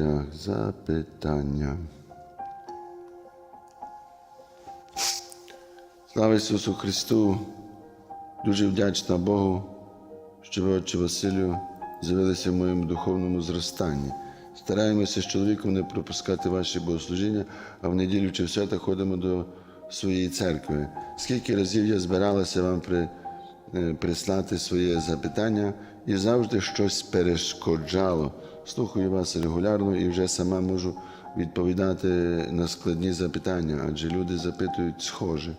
Так, запитання. Слава Ісусу Христу! Дуже вдячна Богу, що ви, отче Василю, з'явилися в моєму духовному зростанні. Стараємося з чоловіком не пропускати ваші богослужіння, а в неділю чи в свята ходимо до своєї церкви. Скільки разів я збиралася вам при, прислати своє запитання, і завжди щось перешкоджало. Слухаю вас регулярно і вже сама можу відповідати на складні запитання, адже люди запитують схоже.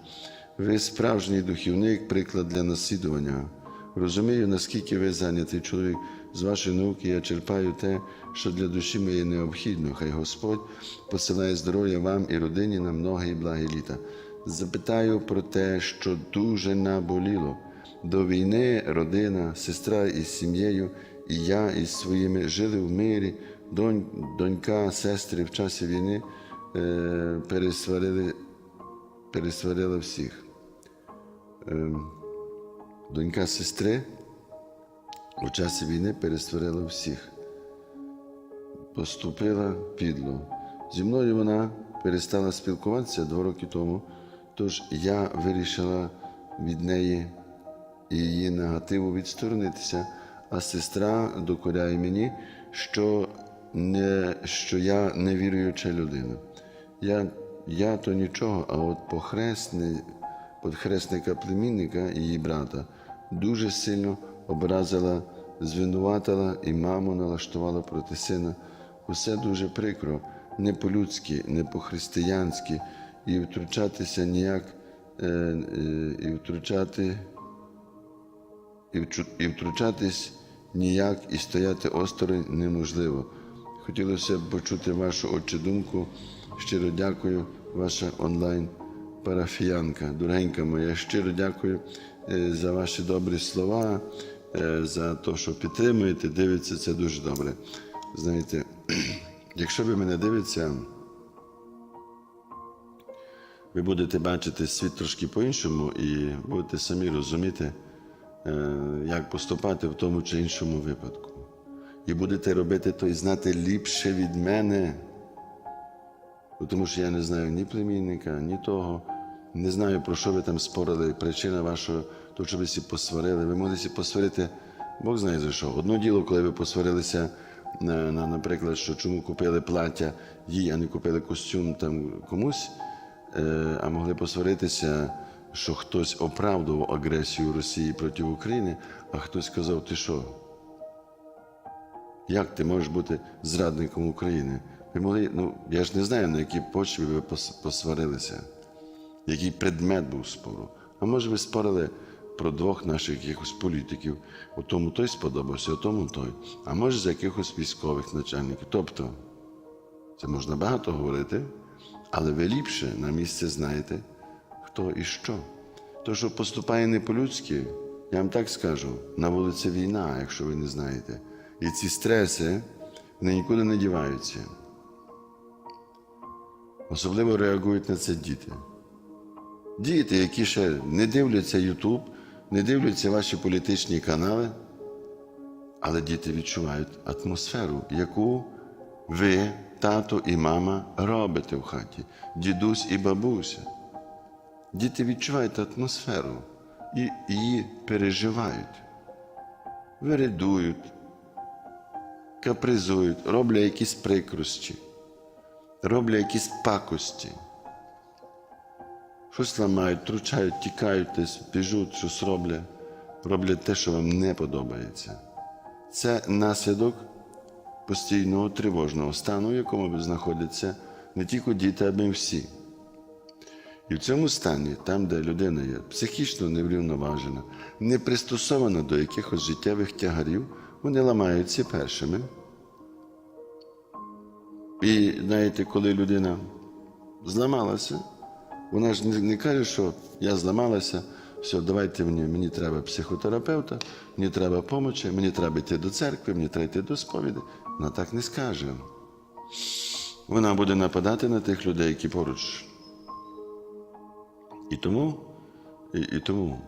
Ви справжній духівник, приклад для наслідування. Розумію, наскільки ви зайнятий чоловік. З вашої науки я черпаю те, що для душі моєї необхідно. Хай Господь посилає здоров'я вам і родині на многі і благі літа. Запитаю про те, що дуже наболіло. До війни родина, сестра із сім'єю, і я із своїми жили в мирі. Донь, донька, сестри в часі війни е, пересварили, пересварила всіх. Ем, Донька сестри у часі війни пересварила всіх. Поступила підло. Зі мною вона перестала спілкуватися два роки тому, тож я вирішила від неї і її негативу відсторонитися, а сестра докоряє мені, що, не, що я невіруюча людина. Я, я то нічого, а от похресний, подхресника племінника її брата дуже сильно образила, звинуватила і маму налаштувала проти сина. Усе дуже прикро, не по-людськи, не по-християнськи, і втручатися ніяк, е, е, і втручати, і, втручатись ніяк і стояти осторонь неможливо. Хотілося б почути вашу отче думку. Щиро дякую, ваша онлайн парафіянка. Дорогенька моя, щиро дякую е, за ваші добрі слова, е, за те, що підтримуєте, дивиться, це дуже добре. Знаєте, якщо ви мене дивитеся, ви будете бачити світ трошки по-іншому і будете самі розуміти, як поступати в тому чи іншому випадку. І будете робити то і знати ліпше від мене. Тому що я не знаю ні племінника, ні того. Не знаю, про що ви там спорили. Причина вашого, то, що ви всі посварили. Ви могли всі посварити, Бог знає за що. Одно діло, коли ви посварилися, на, на, наприклад, що чому купили плаття їй, а не купили костюм там комусь, е, а могли посваритися, що хтось оправдував агресію Росії проти України, а хтось сказав, ти що? Як ти можеш бути зрадником України? Ви могли, ну я ж не знаю, на якій почві ви посварилися, який предмет був спору. А може ви спорили про двох наших якихось політиків, у тому той сподобався, у тому той, а може з якихось військових начальників. Тобто, це можна багато говорити, але ви ліпше на місце знаєте, хто і що. То, що поступає не по-людськи, я вам так скажу, на вулиці війна, якщо ви не знаєте. І ці стреси вони нікуди не діваються. Особливо реагують на це діти. Діти, які ще не дивляться Ютуб, не дивляться ваші політичні канали, але діти відчувають атмосферу, яку ви, тато і мама, робите в хаті, дідусь і бабуся. Діти відчувають атмосферу і її переживають, виридують, капризують, роблять якісь прикрості, роблять якісь пакості. Щось ламають, тручають, тікають десь, біжуть, щось роблять, роблять те, що вам не подобається. Це наслідок постійного тривожного стану, в якому ви знаходиться не тільки діти, а й всі. І в цьому стані, там, де людина є психічно неврівноважена, не пристосована до якихось життєвих тягарів, вони ламаються першими. І знаєте, коли людина зламалася, вона ж не, каже, що я зламалася, все, давайте мені, мені треба психотерапевта, мені треба допомоги, мені треба йти до церкви, мені треба йти до сповіді. Вона так не скаже. Вона буде нападати на тих людей, які поруч. І тому, і, і тому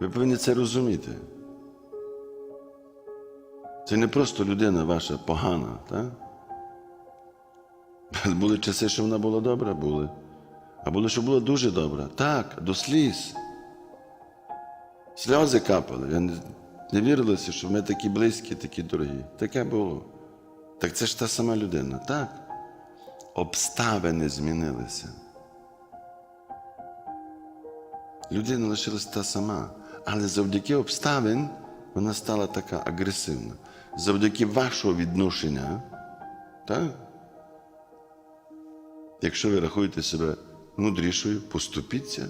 ви повинні це розуміти. Це не просто людина ваша погана, так? Були часи, що вона була добра, були. А були, що була дуже добра. Так, до сліз. Сльози капали. Я не, не вірилося, що ми такі близькі, такі дорогі. Таке було. Так це ж та сама людина, так? Обставини змінилися. Людина лишилась та сама, але завдяки обставин вона стала така агресивна. Завдяки вашого відношення, так? Якщо ви рахуєте себе мудрішою, поступіться.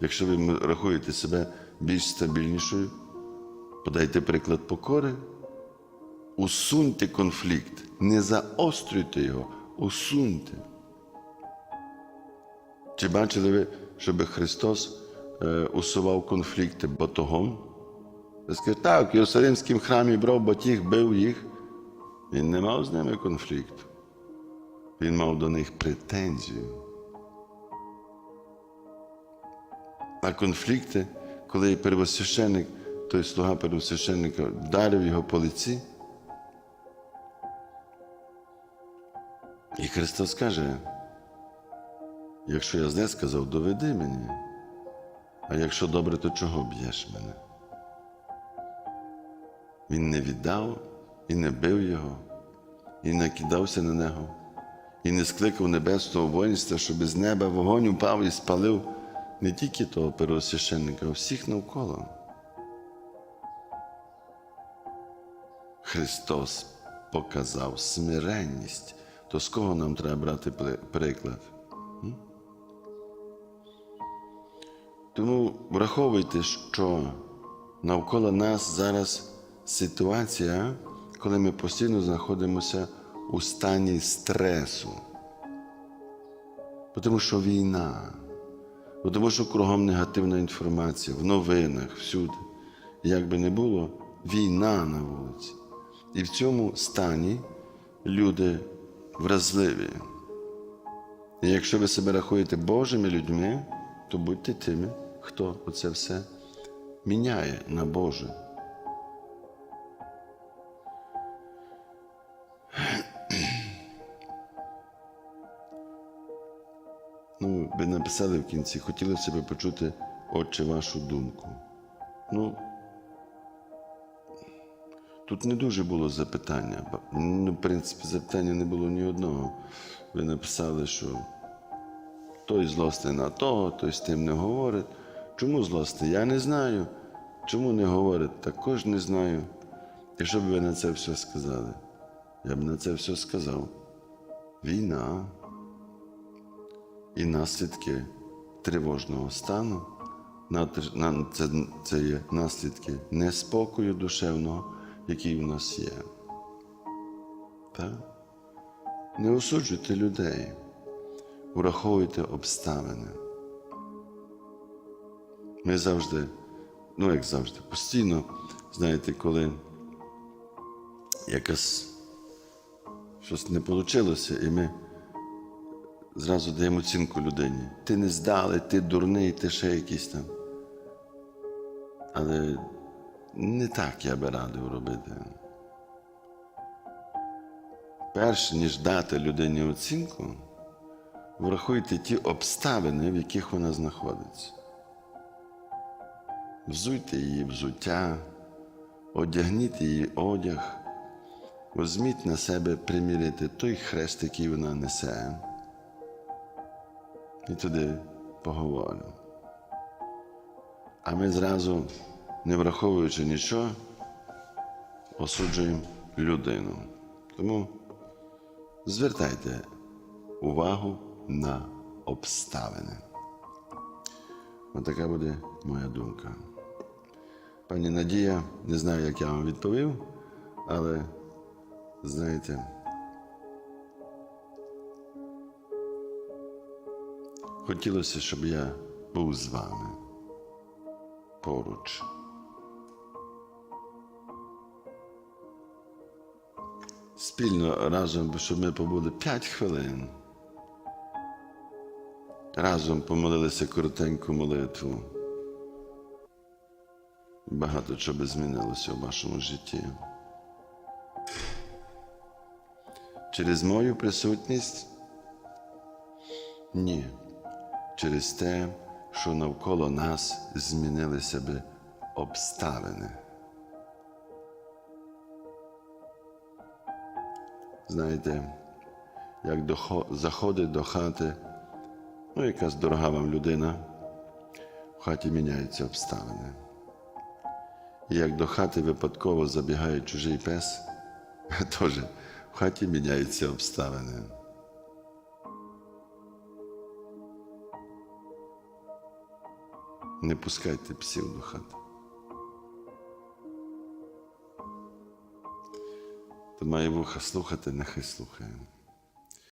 Якщо ви рахуєте себе більш стабільнішою, подайте приклад покори. Усуньте конфлікт, не заострюйте його, усуньте. Чи бачили ви, щоб Христос е, усував конфлікти батогом? Ви так, в Єрусалимському храмі брав батіг, бив їх. Він не мав з ними конфлікту. Він мав до них претензію. А конфлікти, коли первосвященник, той слуга первосвященника вдарив його по лиці. І Христос каже, якщо я зле сказав, доведи мені. А якщо добре, то чого б'єш мене? Він не віддав і не бив його, і не кидався на нього, і не скликав небесного воїнства, щоб з неба вогонь упав і спалив не тільки того первосвященника, а всіх навколо. Христос показав смиренність. То з кого нам треба брати при- приклад? Тому враховуйте, що навколо нас зараз ситуація, коли ми постійно знаходимося у стані стресу. Тому що війна, тому що кругом негативна інформація, в новинах, всюди. Як би не було, війна на вулиці. І в цьому стані люди вразливі. І якщо ви себе рахуєте Божими людьми, то будьте тими, хто оце все міняє на Боже. Ну, ви написали в кінці, хотіли себе почути, Отче, вашу думку. Ну, Тут не дуже було запитання. Ну, в принципі, запитання не було ні одного. Ви написали, що той злосний на того, той з тим не говорить. Чому злосний? Я не знаю. Чому не говорить, також не знаю. Якщо б ви на це все сказали, я б на це все сказав. Війна і наслідки тривожного стану. Це, це є наслідки неспокою душевного, який у нас є. Так? Не осуджуйте людей, враховуйте обставини. Ми завжди, ну як завжди, постійно, знаєте, коли якось щось не вийшло, і ми зразу даємо оцінку людині. Ти не здали, ти дурний, ти ще якийсь там. Але не так я би радив робити. Перш ніж дати людині оцінку, врахуйте ті обставини, в яких вона знаходиться. Взуйте її взуття, одягніть її одяг, візьміть на себе приміряти той хрест, який вона несе. І туди поговоримо. А ми зразу, не враховуючи нічого, осуджуємо людину. Тому звертайте увагу на обставини. Отака буде моя думка. Пані Надія, не знаю, як я вам відповів, але знаєте, хотілося, щоб я був з вами поруч. Спільно разом, щоб ми побули 5 хвилин. Разом помолилися коротеньку молитву. Багато чого змінилося в вашому житті. Через мою присутність Ні. Через те, що навколо нас змінилися би обставини. Знаєте, як заходить до хати, ну, якась дорога вам людина, в хаті міняються обставини. Як до хати випадково забігає чужий пес, теж в хаті міняються обставини. Не пускайте псів до хати. Хто має вуха слухати, нехай слухає.